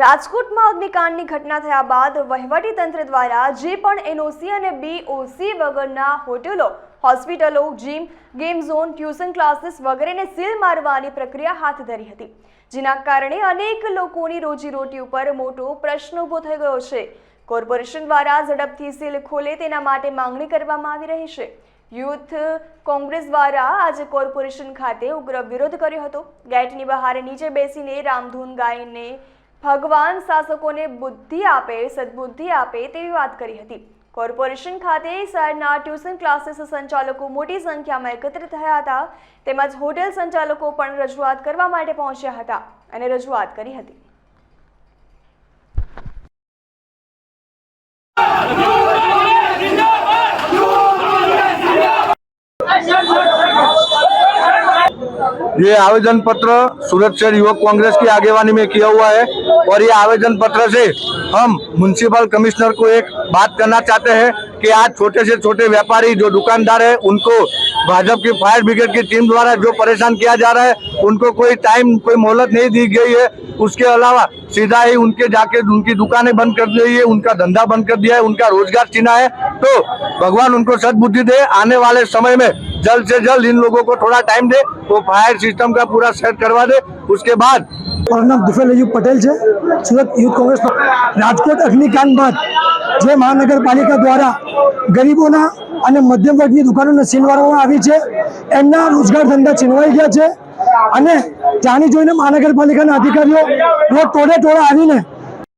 રાજકોટમાં અગ્નિકાંડની ઘટના થયા બાદ વહીવટી તંત્ર દ્વારા જે પણ એનઓસી અને બીઓસી વગરના હોટેલો, હોસ્પિટલો gym game zone tuition classes વગેરેને સીલ મારવાની પ્રક્રિયા હાથ ધરી હતી. જેના કારણે અનેક લોકોની રોજીરોટી ઉપર મોટો પ્રશ્ન ઊભો થઈ ગયો છે. કોર્પોરેશન દ્વારા ઝડપથી સીલ ખોલે તેના માટે માંગણી કરવામાં આવી રહી છે. યુથ કોંગ્રેસ દ્વારા આજે કોર્પોરેશન ખાતે ઉગ્ર વિરોધ કર્યો હતો. ગેટની બહાર નીચે બેસીને રામધૂન ગાઈને ભગવાન શાસકોને બુદ્ધિ આપે સદબુદ્ધિ આપે તેવી વાત કરી હતી કોર્પોરેશન ખાતે શહેરના ટ્યુશન ક્લાસીસ સંચાલકો મોટી સંખ્યામાં એકત્રિત થયા હતા તેમજ હોટેલ સંચાલકો પણ રજૂઆત કરવા માટે પહોંચ્યા હતા અને રજૂઆત કરી હતી ये आवेदन पत्र सूरत शहर युवक कांग्रेस की आगेवानी में किया हुआ है और ये आवेदन पत्र से हम म्यूनसिपल कमिश्नर को एक बात करना चाहते हैं कि आज छोटे से छोटे व्यापारी जो दुकानदार है, उनको भाजपा की फायर ब्रिगेड की टीम द्वारा जो परेशान किया जा रहा है, उनको कोई टाइम कोई मोहलत नहीं दी गई है। उसके अलावा सीधा ही उनके जाके उनकी दुकानें बंद कर दी है, उनका धंधा बंद कर दिया है, उनका रोज़गार छीना है। तो भगवान उनको सदबुद्धि दे आने वाले समय में जल्द से जल्द इन लोगों को थोड़ा टाइम दे वो फायर सिस्टम का पूरा सेट करवा दे उसके बाद મારું નામ દુફેલ અયુબ પટેલ છે સુરત યુથ કોંગ્રેસ રાજકોટ અગ્નિકાંડ બાદ જે મહાનગરપાલિકા દ્વારા ગરીબોના અને મધ્યમ વર્ગની દુકાનોને સીલ મારવામાં આવી છે એમના રોજગાર ધંધા છીનવાઈ ગયા છે અને જાણી જોઈને મહાનગરપાલિકાના અધિકારીઓ રોજ ટોળે ટોળા આવીને